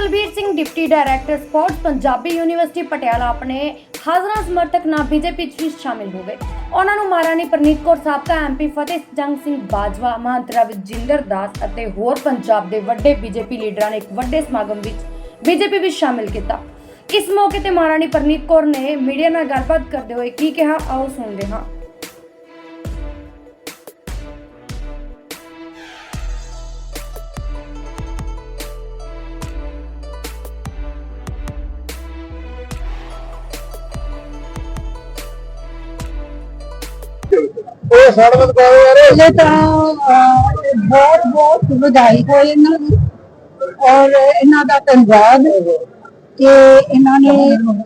Dalbir Singh, deputy director, sports, Punjabi university, Patiala ਆਪਣੇ ਹਾਜ਼ਰਾਂ ਸਮਰਥਕ ਨਾਲ ਬੀਜੇਪੀ 'ਚ ਸ਼ਾਮਿਲ ਹੋ ਗਏ। ਉਹਨਾਂ ਨੂੰ ਮਹਾਰਾਣੀ ਪ੍ਰਨੀਤ ਕੌਰ ਸਾਬਕਾ ਐਮਪੀ ਫਤਿਹ ਜੰਗ ਸਿੰਘ ਬਾਜਵਾ ਮਹਾਂਤਰਾ ਰਵਿੰਦਰ ਦਾਸ ਅਤੇ ਹੋਰ ਪੰਜਾਬ ਦੇ ਵੱਡੇ ਬੀਜੇਪੀ ਲੀਡਰਾਂ ਨੇ ਇੱਕ ਵੱਡੇ ਸਮਾਗਮ ਵਿੱਚ ਬੀਜੇਪੀ ਵਿੱਚ ਸ਼ਾਮਿਲ ਕੀਤਾ। ਇਸ ਮੌਕੇ ਤੇ ਮਹਾਰਾਣੀ ਪ੍ਰਨੀਤ ਕੌਰ ਨੇ ਮੀਡੀਆ ਨਾਲ ਗੱਲਬਾਤ ਕਰਦੇ ਹੋਏ ਕੀ ਕਿਹਾ, ਆਓ ਸੁਣਦੇ ਹਾਂ। ਉਹ ਸੜਕ ਪਾਓ ਯਾਰ ਪਹਿਲੇ ਤਾਂ ਬਹੁਤ ਬਹੁਤ ਵਧਾਈ ਹੋਏ ਇਹਨਾਂ ਨੂੰ ਔਰ ਇਹਨਾਂ ਦਾ ਧੰਨਵਾਦ ਕਿ ਇਹਨਾਂ ਨੇ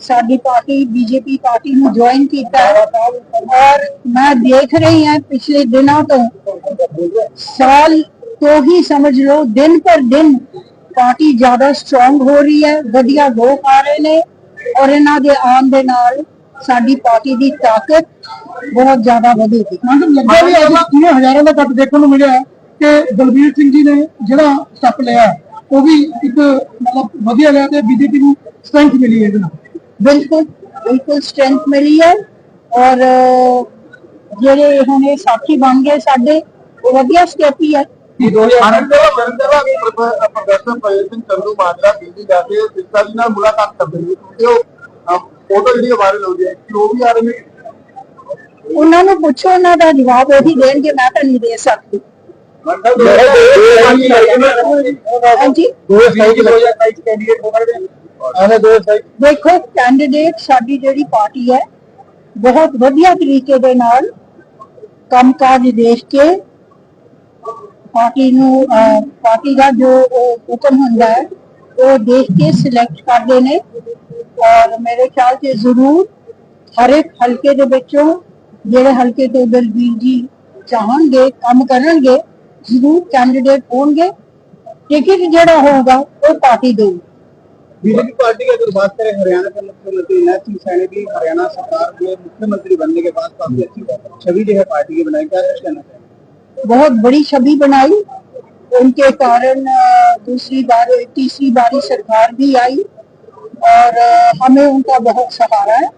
ਸਾਡੀ ਪਾਰਟੀ, ਬੀਜੇਪੀ ਪਾਰਟੀ ਨੂੰ ਜੁਆਇਨ ਕੀਤਾ। ਹੈ। ਔਰ ਮੈਂ ਦੇਖ ਰਹੀ ਹਾਂ ਪਿਛਲੇ ਦਿਨਾਂ ਤੋਂ, ਸਾਲ ਤੋਂ ਹੀ ਸਮਝ ਲਓ, ਦਿਨ ਪਰ ਦਿਨ ਪਾਰਟੀ ਜ਼ਿਆਦਾ ਸਟਰੋਂਗ ਹੋ ਰਹੀ ਹੈ, ਵਧੀਆ ਲੋਕ ਆ ਰਹੇ ਨੇ। ਔਰ ਇਹਨਾਂ ਦੇ ਆਉਣ ਦੇ ਨਾਲ ਸਾਡੀ ਪਾਰਟੀ ਦੀ ਤਾਕਤ ਬਹੁਤ ਜ਼ਿਆਦਾ ਵਧੇਗੀ। ਮੈਨੂੰ ਵੀ ਅੱਜ ਕਿੰਨੇ ਹਜ਼ਾਰਾਂ ਦਾ ਕੱਟ ਦੇਖਣ ਨੂੰ ਮਿਲਿਆ ਕਿ ਦਲਬੀਰ ਸਿੰਘ ਜੀ ਨੇ ਜਿਹੜਾ ਸਟੈਪ ਲਿਆ ਉਹ ਵੀ ਇੱਕ ਮਤਲਬ ਵਧੀਆ ਲਿਆ ਤੇ ਬੀਜੇਪੀ ਨੂੰ ਸਟਰੈਂਥ ਮਿਲੀ ਹੈ ਇਹਦੇ ਨਾਲ। ਬਿਲਕੁਲ ਬਿਲਕੁਲ ਸਟਰੈਂਥ ਮਿਲੀ ਹੈ ਔਰ ਜਿਹੜੇ ਹੁਣ ਇਹ ਸਾਥੀ ਬਣ ਗਏ ਸਾਡੇ ਉਹ ਵਧੀਆ ਸਟੈਪ ਹੀ ਹੈ। ਆਨੰਦ ਵਰਿੰਦਰਾ ਪ੍ਰੋਫੈਸਰ ਪ੍ਰੇਮ ਸਿੰਘ ਚੰਦੂ ਮਾਜਰਾ ਦਿੱਲੀ ਜਾ ਕੇ ਸਿੱਖਾ ਜੀ ਨਾਲ ਮੁਲਾਕਾਤ ਕਰਦੇ ਨੇ। ਕਿਉਂਕਿ ਉਹ ਫੋਟੋ ਜਿਹੜੀ ਵਾਇਰਲ ਹੋ ਰਹੀ ਹੈ ਕਿ ਉਹ ਵੀ ਆ ਰਹੇ ਨੇ? ਉਹਨਾਂ ਨੂੰ ਪੁੱਛੋ ਉਹਨਾਂ ਦਾ ਜਵਾਬ ਉਹੀ ਦੇਣਗੇ ਮੈਂ ਤਾਂ ਨਹੀਂ ਦੇ ਸਕਦੀ। ਹਾਂਜੀ ਦੋ ਸਾਈਜ਼ ਹੋ ਜਾਂ ਸਾਈਜ਼ ਕੈਂਡੀਡੇਟ ਹੋ ਰਹੇ ਆਨੇ ਦੋ ਸਾਈਜ਼ ਦੇਖੋ ਕੈਂਡੀਡੇਟ ਸਾਡੀ ਜਿਹੜੀ ਪਾਰਟੀ ਹੈ ਬਹੁਤ ਵਧੀਆ ਤਰੀਕੇ ਦੇ ਨਾਲ ਕੰਮਕਾਜ ਦੇਖ ਕੇ ਪਾਰਟੀ ਨੂੰ ਪਾਰਟੀ ਦਾ ਜੋ ਉਹ ਹੁਕਮ ਹੁੰਦਾ ਹੈ ਉਹ ਦੇਖ ਕੇ ਸਿਲੈਕਟ ਕਰਦੇ ਨੇ। ਔਰ ਮੇਰੇ ਖਿਆਲ 'ਚ ਜ਼ਰੂਰ ਹਰ ਇੱਕ ਹਲਕੇ ਦੇ ਵਿੱਚੋਂ ਜਿਹੜੇ ਹਲਕੇ ਤੋਂ ਦਲਬੀਰ ਜੀ ਚਾਹਣਗੇ ਕੰਮ ਕਰਨਗੇ ਜ਼ਰੂਰ ਕੈਂਡੀਡੇਟ ਹੋਣਗੇ ਟਿਕਟ ਜਿਹੜਾ ਹੋਊਗਾ ਉਹ ਪਾਰਟੀ ਦੇਊਗੀ बीजेपी पार्टी की अगर बात करें हरियाणा के मुख्यमंत्री नैब सिंह सैनी की हरियाणा सरकार में मुख्यमंत्री बनने के बाद काफी अच्छी बात है छवि जो है पार्टी की बनाई क्या कुछ कहना चाहिए बहुत बड़ी छवि बनाई उनके कारण अ, दूसरी बार तीसरी बारी सरकार भी आई और हमें उनका बहुत सहारा है।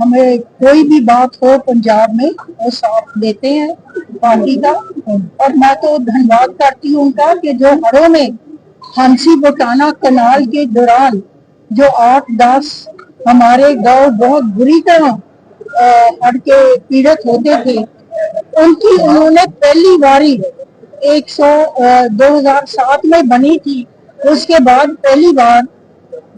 हमें कोई भी बात हो पंजाब में, वो साथ देते हैं, पार्टी का। और मैं तो धन्यवाद करती हूँ उनका कि जो हरों में हँसी बोटाना कनाल के दौरान जो आठ दस हमारे गाँव बहुत बुरी तरह हड़ के पीड़ित होते थे, उनकी उन्होंने पहली बारी 100 2007 में बनी थी। उसके बाद पहली बार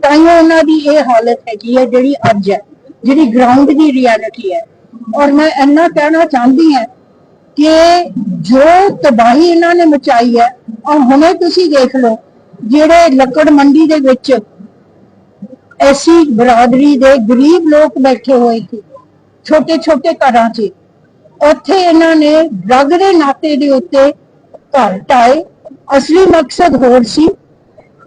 ਤਾਂ ਹੀ ਉਹਨਾਂ ਦੀ ਇਹ ਹਾਲਤ ਹੈਗੀ ਹੈ ਜਿਹੜੀ ਅੱਜ ਹੈ, ਜਿਹੜੀ ਗਰਾਊਂਡ ਦੀ ਰਿਐਲਿਟੀ ਹੈ। ਔਰ ਮੈਂ ਇੰਨਾ ਕਹਿਣਾ ਚਾਹੁੰਦੀ ਹਾਂ ਕਿ ਜੋ ਤਬਾਹੀ ਇਹਨਾਂ ਨੇ ਮਚਾਈ ਹੈ, ਔਰ ਹੁਣੇ ਤੁਸੀਂ ਦੇਖ ਲਓ ਜਿਹੜੇ ਲੱਕੜ ਮੰਡੀ ਦੇ ਵਿੱਚ ਐਸੀ ਬਰਾਦਰੀ ਦੇ ਗਰੀਬ ਲੋਕ ਬੈਠੇ ਹੋਏ ਸੀ ਛੋਟੇ ਛੋਟੇ ਘਰਾਂ 'ਚ, ਉੱਥੇ ਇਹਨਾਂ ਨੇ ਡਰਗ ਦੇ ਨਾਤੇ ਦੇ ਉੱਤੇ ਘਰ ਢਾਏ। ਅਸਲੀ ਮਕਸਦ ਹੋਰ ਸੀ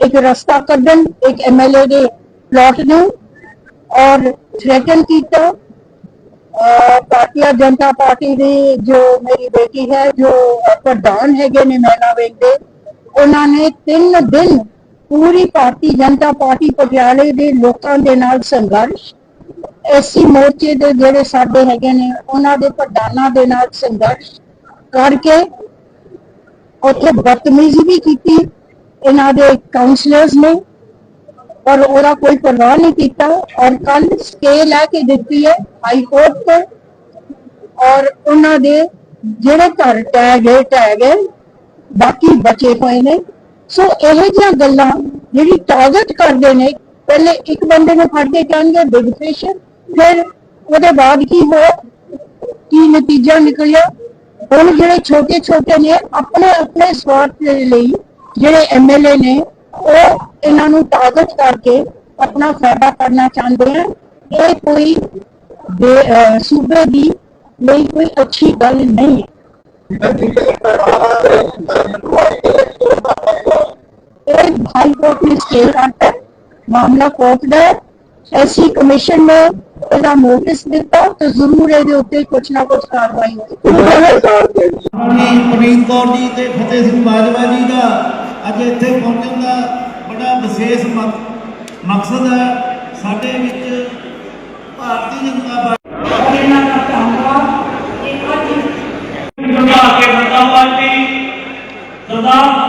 ਇੱਕ ਰਸਤਾ ਕੱਢਣ ਇੱਕ ਐਮਐਲਏ ਦੇ ਪਲਾਟ ਨੂੰ ਔਰ ਥ੍ਰੈਟਨ ਕੀਤਾ ਭਾਰਤੀ ਜਨਤਾ ਪਾਰਟੀ ਦੀ ਜੋ ਮੇਰੀ ਬੇਟੀ ਹੈ ਜੋ ਪ੍ਰਧਾਨ ਹੈਗੇ ਨੇ ਮਹਿਲਾ ਵਿੰਗ ਦੇ ਉਹਨਾਂ ਨੇ ਤਿੰਨ ਦਿਨ ਪੂਰੀ ਭਾਰਤੀ ਜਨਤਾ ਪਾਰਟੀ ਪਟਿਆਲੇ ਦੇ ਲੋਕਾਂ ਦੇ ਨਾਲ ਸੰਘਰਸ਼ ਐਸੀ ਮੋਰਚੇ ਦੇ ਜਿਹੜੇ ਸਾਡੇ ਹੈਗੇ ਨੇ ਉਹਨਾਂ ਦੇ ਪ੍ਰਧਾਨਾਂ ਦੇ ਨਾਲ ਸੰਘਰਸ਼ ਕਰਕੇ ਉੱਥੇ ਬਦਤਮੀਜ਼ੀ ਵੀ ਕੀਤੀ ਇਹਨਾਂ ਦੇ ਕਾਉਂਸਲਰਸ ਨੇ ਔਰ ਉਹਦਾ ਕੋਈ ਪਰਵਾਹ ਨਹੀਂ ਕੀਤਾ ਔਰ ਕੱਲ ਸਟੇ ਲੈ ਕੇ ਦਿੱਤੀ ਹੈ ਹਾਈ ਕੋਰਟ ਤੋਂ ਔਰ ਉਹਨਾਂ ਦੇ ਜਿਹੜੇ ਘਰ ਟਹਿ ਗਏ ਟਹਿ ਗਏ ਬਾਕੀ ਬਚੇ ਹੋਏ ਨੇ। ਸੋ ਇਹੋ ਜਿਹੀਆਂ ਗੱਲਾਂ ਜਿਹੜੀ ਟਾਰਗੇਟ ਕਰਦੇ ਨੇ, ਪਹਿਲੇ ਇੱਕ ਬੰਦੇ ਨੂੰ ਫੜ ਕੇ ਕਹਿਣਗੇ ਬਿਗ ਫਿਸ਼ ਫਿਰ ਉਹਦੇ ਬਾਅਦ ਕੀ ਹੋਇਆ? ਕੀ ਨਤੀਜਾ ਨਿਕਲਿਆ? ਹੁਣ ਜਿਹੜੇ ਛੋਟੇ ਛੋਟੇ ਨੇ ਆਪਣੇ ਆਪਣੇ ਸਵਾਰਥ ਦੇ ਲਈ ਜਿਹੜੇ ਐਮਐਲਏ ਨੇ, ਉਹ ਇਹਨਾਂ ਨੂੰ ਟਾਰਗੇਟ ਕਰਕੇ ਆਪਣਾ ਫਾਇਦਾ ਕਰਨਾ ਚਾਹੁੰਦੇ ਆ। ਇਹ ਕੋਈ ਸੂਬੇ ਦੀ ਲਈ ਕੋਈ ਅੱਛੀ ਗੱਲ ਨਹੀਂ ਹੈ। ਇਹ ਹਾਈ ਕੋਰਟ ਨੇ ਸਟੇ ਕਰਤਾ ਮਾਮਲਾ ਕੋਰਟ ਦਾ ਐਸੀ ਕਮਿਸ਼ਨ ਨੇ ਇਹਦਾ ਨੋਟਿਸ ਦਿੱਤਾ, ਤੇ ਜ਼ਰੂਰ ਇਹਦੇ ਉੱਤੇ ਕੁਝ ਨਾ ਕੁਝ ਕਾਰਵਾਈ ਹੋਵੇ ਆਪਣੀ ਪ੍ਰਨੀਤ ਕੌਰ ਜੀ ਤੇ ਫਤਿਹ ਸਿੰਘ ਬਾਜਵਾ ਜੀ ਦਾ ਅੱਜ ਇੱਥੇ ਪਹੁੰਚਣ ਦਾ ਬੜਾ ਵਿਸ਼ੇਸ਼ ਮਕਸਦ ਹੈ ਸਾਡੇ ਵਿੱਚ ਭਾਰਤੀ ਜਨਤਾ ਪਾਰਟੀ ਸਰਦਾਰ